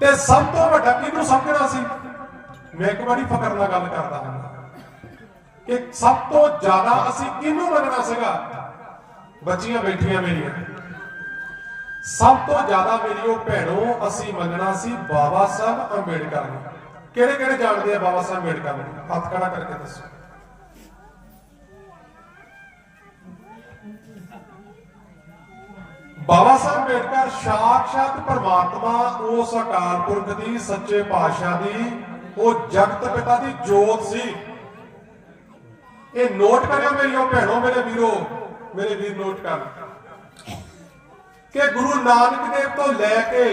ਤੇ ਸਭ ਤੋਂ ਵੱਡਾ ਕਿਹਨੂੰ ਸਮਝਣਾ ਸੀ? ਮੈਂ ਇੱਕ ਵਾਰੀ ਫਕਰ ਨਾਲ ਗੱਲ ਕਰਦਾ ਹਾਂ। ਕਿ ਸਭ ਤੋਂ ਜ਼ਿਆਦਾ ਅਸੀਂ ਕਿਹਨੂੰ ਮੰਨਣਾ ਸੀਗਾ? ਬੱਚੀਆਂ ਬੈਠੀਆਂ ਮੇਰੀਆਂ। ਸਭ ਤੋਂ ਜ਼ਿਆਦਾ ਮੇਰੀ ਉਹ ਭੈਣੋ ਅਸੀਂ ਮੰਨਣਾ ਸੀ ਬਾਬਾ ਸਾਹਿਬ ਅੰਬੇਡਕਰ ਨੂੰ। ਕਿਹੜੇ ਕਿਹੜੇ ਜਾਣਦੇ ਆ ਬਾਬਾ ਸਾਹਿਬ ਅੰਬੇਡਕਰ ਨੂੰ? ਹੱਥ ਖੜਾ ਕਰਕੇ ਦੱਸੋ। ਬਾਬਾ ਸਾਹਿਬ ਅੰਬੇਡਕਰ ਸਾਖਸ਼ਾਤ ਪਰਮਾਤਮਾ, ਉਸ ਅਕਾਲ ਪੁਰਖ ਦੀ, ਸੱਚੇ ਪਾਤਸ਼ਾਹ ਦੀ, ਉਹ ਜਗਤ ਪਿਤਾ ਦੀ ਜੋਤ ਸੀ। ਇਹ ਨੋਟ ਕਰਿਓ ਮੇਰੀਓ ਭੈਣੋ, ਮੇਰੇ ਵੀਰੋ, ਮੇਰੇ ਵੀਰ ਨੋਟ ਕਰ। ਕਿ ਗੁਰੂ ਨਾਨਕ ਦੇਵ ਤੋਂ ਲੈ ਕੇ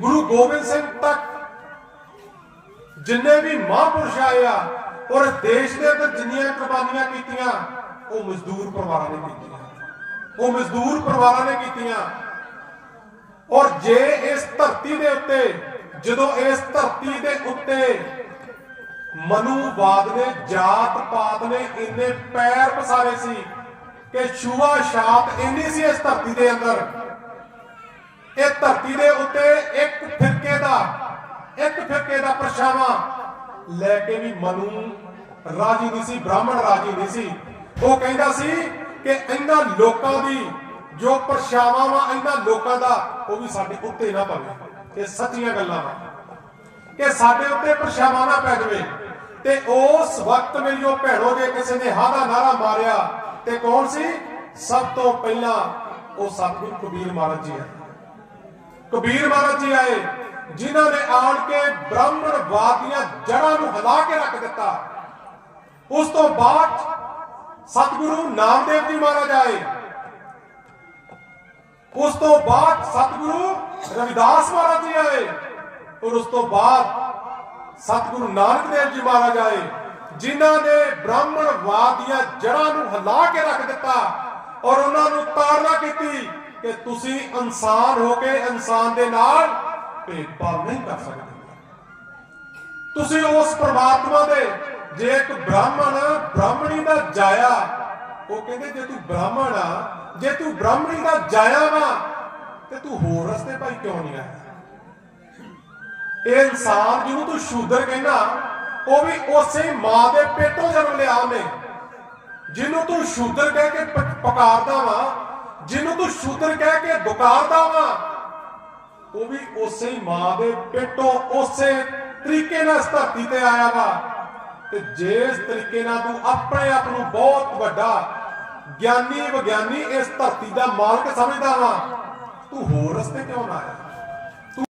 ਗੁਰੂ ਗੋਬਿੰਦ ਸਿੰਘ ਤੱਕ ਜਿੰਨੇ ਵੀ ਮਹਾਂਪੁਰਸ਼ ਆਏ ਆ, ਔਰ ਦੇਸ਼ ਦੇ ਅੰਦਰ ਜਿੰਨੀਆਂ ਕੁਰਬਾਨੀਆਂ ਕੀਤੀਆਂ, ਉਹ ਮਜ਼ਦੂਰ ਪਰਿਵਾਰਾਂ ਨੇ ਕੀਤੀਆਂ। ਉਹ ਮਜ਼ਦੂਰ ਪਰਿਵਾਰਾਂ ਨੇ ਕੀਤੀਆਂ। ਔਰ ਜੇ ਇਸ ਧਰਤੀ ਦੇ ਉੱਤੇ, ਜਦੋਂ ਇਸ ਧਰਤੀ ਦੇ ਉੱਤੇ ਮਨੂਵਾਦ ਨੇ, ਜਾਤ ਪਾਤ ਨੇ ਇੰਨੇ ਪੈਰ ਪਸਾਰੇ ਸੀ ਕਿ ਛੂਆ ਛਾਤ ਇੰਨੀ ਸੀ ਇਸ ਧਰਤੀ ਦੇ ਅੰਦਰ। ਇਹ ਧਰਤੀ ਦੇ ਉੱਤੇ ਇੱਕ ਫਿਰਕੇ ਦਾ, ਇੱਕ ਫਿਰਕੇ ਦਾ ਪਰਛਾਵਾਂ ਲੈ ਕੇ ਵੀ ਮਨੂ ਰਾਜੀ ਨਹੀਂ ਸੀ, ਬ੍ਰਾਹਮਣ ਰਾਜੀ ਨਹੀਂ ਸੀ। ਉਹ ਕਹਿੰਦਾ ਸੀ ਕਿ ਇਹਨਾਂ ਲੋਕਾਂ ਦੀ ਜੋ ਪਰਛਾਵਾਂ ਵਾ, ਇਹਨਾਂ ਲੋਕਾਂ ਦਾ, ਉਹ ਵੀ ਸਾਡੇ ਉੱਤੇ ਨਾ ਪਵੇ, ਇਹ ਸੱਚੀਆਂ ਗੱਲਾਂ ਵਾ। ਕਿ ਸਾਡੇ ਉੱਤੇ ਪਰਛਾਵਾਂ ਨਾ ਪੈ ਜਾਵੇ, ਤੇ ਉਸ ਵਕਤ ਮੇਰੀ ਉਹ ਭੈਣੋ ਜੇ ਕਿਸੇ ਨੇ ਹਾਂ ਦਾ ਨਾਰਾ ਮਾਰਿਆ, ਤੇ ਕੌਣ ਸੀ? ਸਭ ਤੋਂ ਪਹਿਲਾਂ ਉਹ ਸਤਿਗੁਰੂ ਕਬੀਰ ਮਹਾਰਾਜ ਜੀ ਆਏ। ਕਬੀਰ ਮਹਾਰਾਜ ਜੀ ਆਏ, ਜਿਨ੍ਹਾਂ ਨੇ ਆਣ ਕੇ ਬ੍ਰਾਹਮਣਵਾਦ ਦੀਆਂ ਜੜ੍ਹਾਂ ਨੂੰ ਹਿਲਾ ਕੇ ਰੱਖ ਦਿੱਤਾ। ਉਸ ਤੋਂ ਬਾਅਦ ਸਤਿਗੁਰੂ ਨਾਮਦੇਵ ਜੀ ਮਹਾਰਾਜ ਆਏ। ਉਸ ਤੋਂ ਬਾਅਦ ਸਤਿਗੁਰੂ ਰਵਿਦਾਸ ਮਹਾਰਾਜ ਜੀ ਆਏ ਔਰ ਉਸ ਤੋਂ ਬਾਅਦ ਸਤਿਗੁਰੂ ਨਾਨਕ ਦੇਵ ਜੀ ਮਹਾਰਾਜ ਆਏ, ਜਿਨ੍ਹਾਂ ਨੇ ਬ੍ਰਾਹਮਣਵਾਦ ਦੀਆਂ ਜੜ੍ਹਾਂ ਨੂੰ ਹਿਲਾ ਕੇ ਰੱਖ ਦਿੱਤਾ ਔਰ ਉਹਨਾਂ ਨੂੰ ਤਾੜਨਾ ਕੀਤੀ ਕਿ ਤੁਸੀਂ ਇਨਸਾਨ ਹੋ ਕੇ ਇਨਸਾਨ ਦੇ ਨਾਲ ਭੇਦਭਾਵ ਨਹੀਂ ਕਰ ਸਕਦੇ। ਤੁਸੀਂ ਉਸ ਪ੍ਰਮਾਤਮਾ ਦੇ, ਜੇ ਇੱਕ ਬ੍ਰਾਹਮਣ ਬ੍ਰਾਹਮਣੀ ਦਾ ਜਾਇਆ, ਉਹ ਕਹਿੰਦੇ ਜੇ ਤੂੰ ਬ੍ਰਾਹਮਣ ਆ, ਜੇ ਤੂੰ ਬ੍ਰਾਹਮਣੀ ਦਾ ਜਾਇਆ ਵਾ, ਤੇ ਤੂੰ ਹੋਰ ਰਸਤੇ ਭਾਈ ਕਿਉਂ ਨਹੀਂ ਆਇਆ? ਇਹ ਇਨਸਾਨ ਜਿਹਨੂੰ ਤੂੰ ਸ਼ੂਦਰ ਕਹਿੰਦਾ, ਉਹ ਵੀ ਉਸੇ ਮਾਂ ਦੇ ਪੇਟੋਂ ਜਨਮ ਲਿਆ ਉਹਨੇ। ਜਿਹਨੂੰ ਤੂੰ ਸ਼ੂਦਰ ਕਹਿ ਕੇ ਪਕਾਰਦਾ ਵਾ, ਜਿਹਨੂੰ ਤੂੰ ਸ਼ੂਦਰ ਕਹਿ ਕੇ ਦੁਕਾਰਦਾ ਵਾ, ਉਹ ਵੀ ਉਸੇ ਮਾਂ ਦੇ ਪੇਟੋਂ, ਉਸੇ ਤਰੀਕੇ ਨਾਲ ਇਸ ਧਰਤੀ ਤੇ ਆਇਆ ਵਾ। ਤੇ ਜਿਸ ਤਰੀਕੇ ਨਾਲ ਤੂੰ ਆਪਣੇ ਆਪ ਨੂੰ ਬਹੁਤ ਵੱਡਾ ਗਿਆਨੀ ਵਿਗਿਆਨੀ ਇਸ ਧਰਤੀ ਦਾ ਮਾਲਕ ਸਮਝਦਾ ਵਾ, ਤੂੰ ਹੋਰ ਰਸਤੇ ਕਿਉਂ ਨਾ ਆਇਆ?